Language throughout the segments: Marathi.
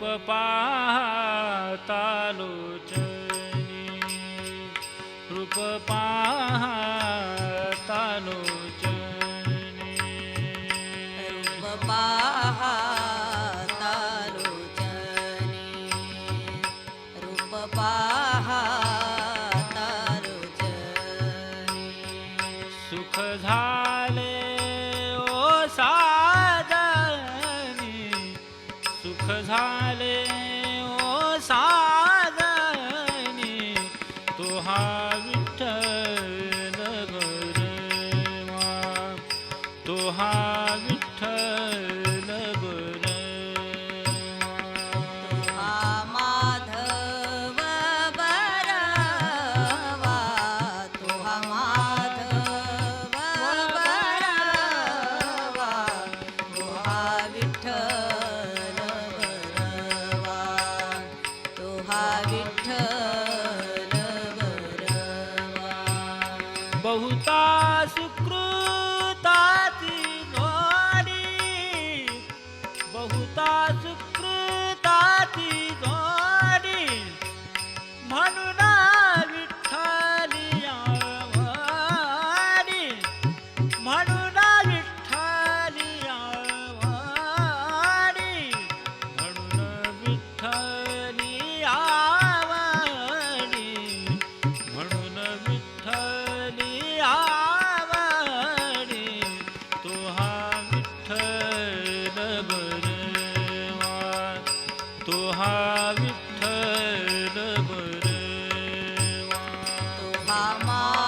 रूप पातालोचनी रूप पा cause I live Mom.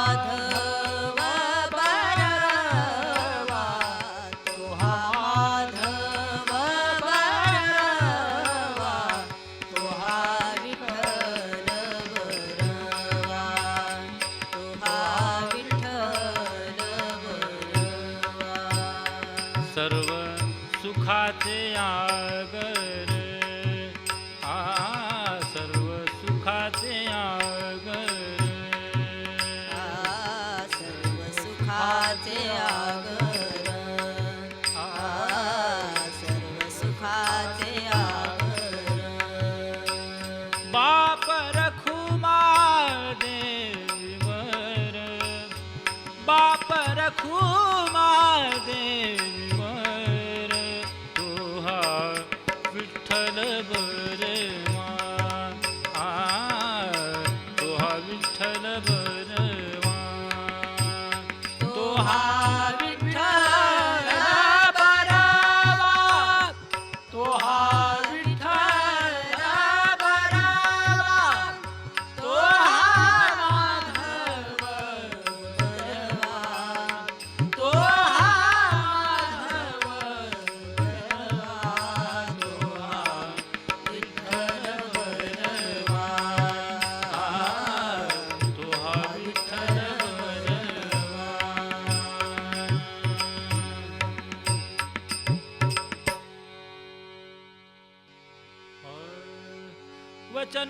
सबरवा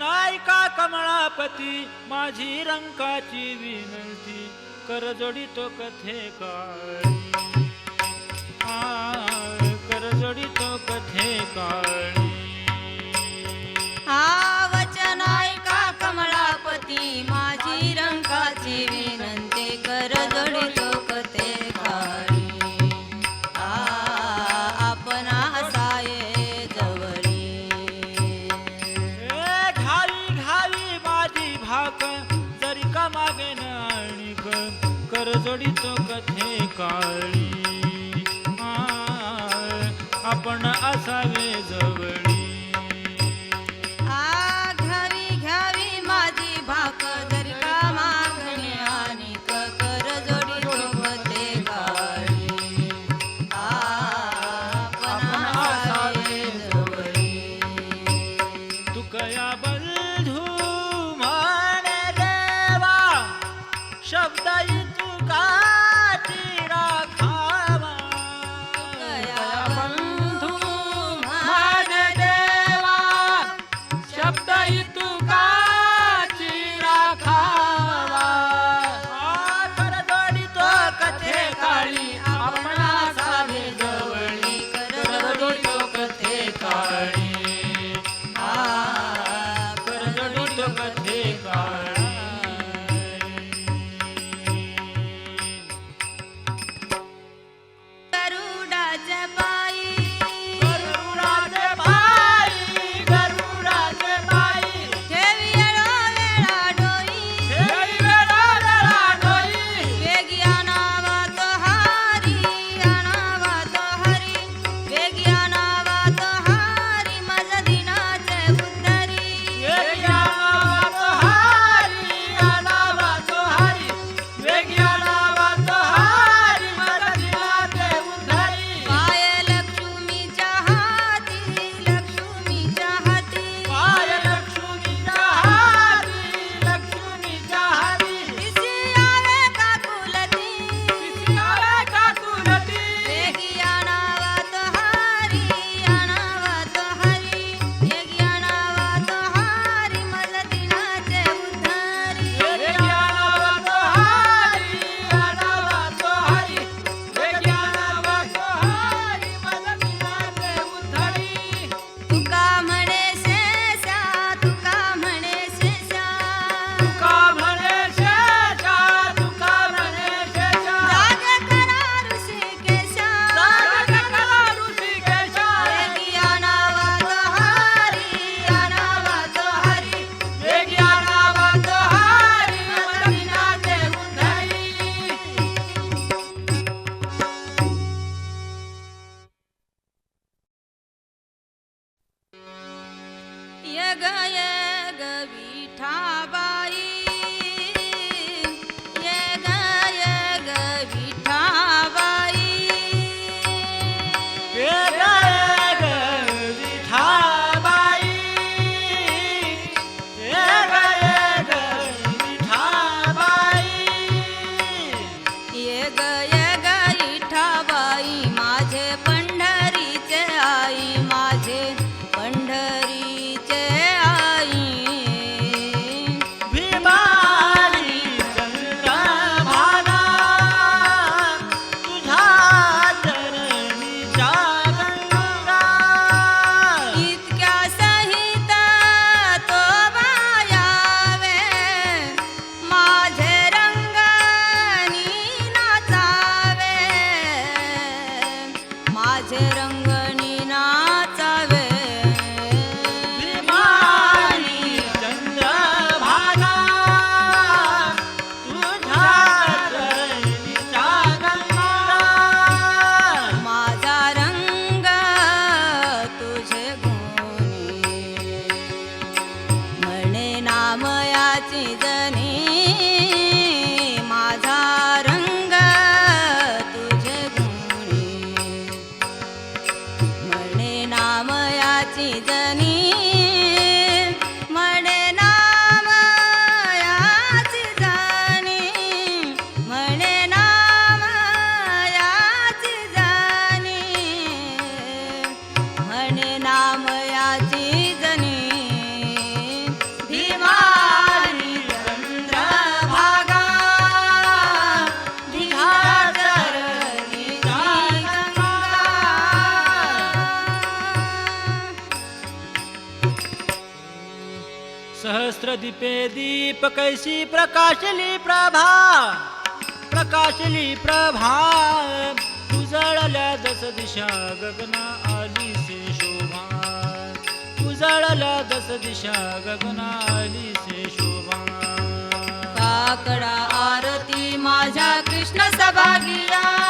नायिका कमळापती माझी रंकाची विनंती. करजोडी तो कथे काय करजोडी कथे काळी. आपण असावे जवळ নলিত many सहस्रदीपे दीप कैसी प्रकाशली प्रभा प्रकाशली प्रभा। उजळल्या दस दिशा गगना आली से शोभा। उजळल्या दस दिशा गगना आली से शोभा। काकडा आरती माझ्या कृष्ण सभागिया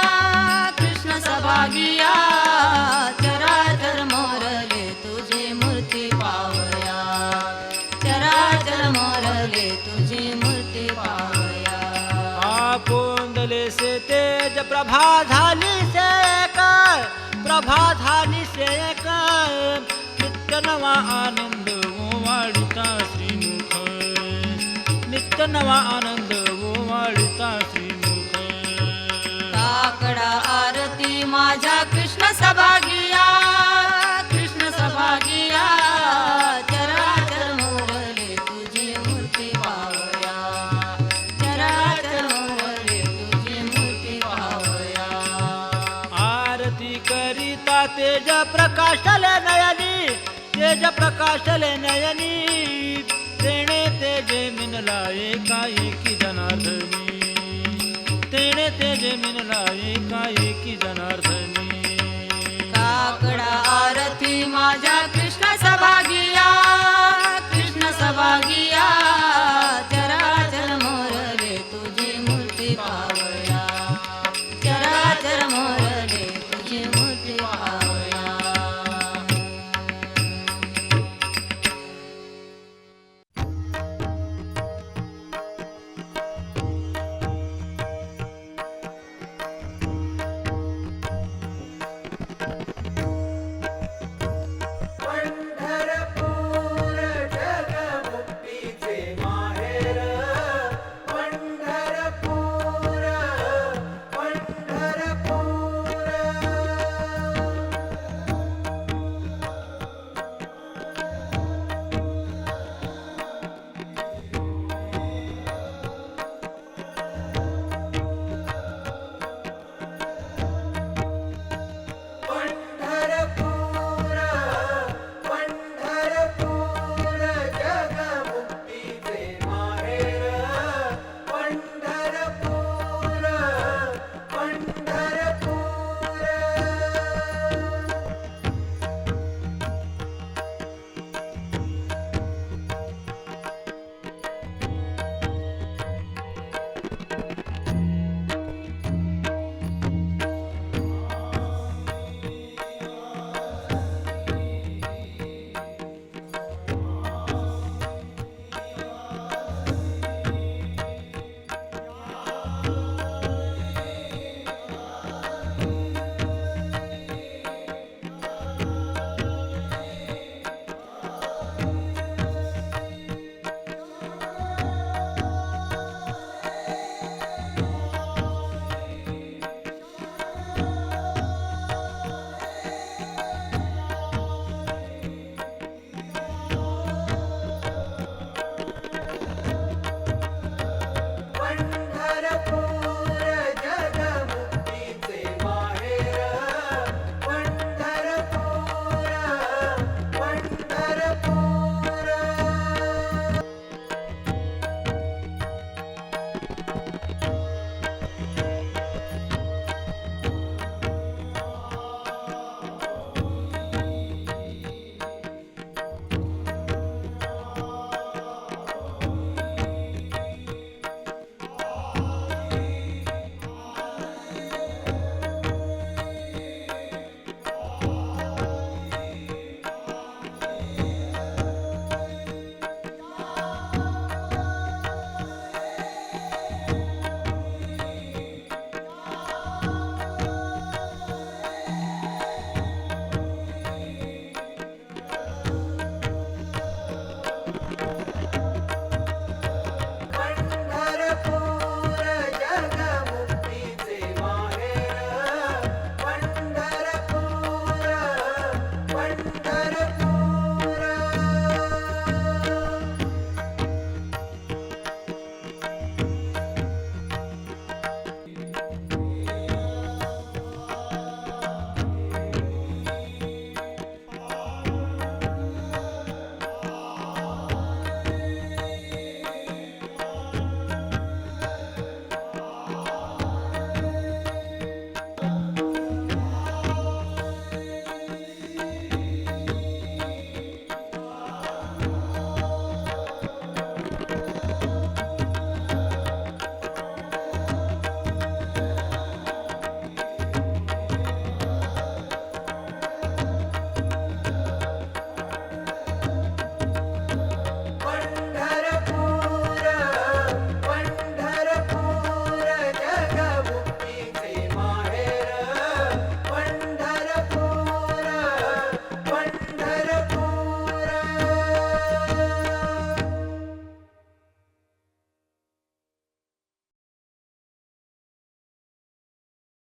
प्रभा झाली से कर प्रभा झाली से कर। नित्य नवा आनंद ओवाळिता श्रीमुख। नित्य नवा आनंद ओवाळिता श्री प्रकाशले नयनी तेज प्रकाशले नयनी. तेणे तेजे मिनला एकाएकी जनार्दनी. तेणे तेजे मिनला एकाएकी जनार्दनी. काकडा आरती माझ्या कृष्ण सभागिया कृष्ण सभागिया.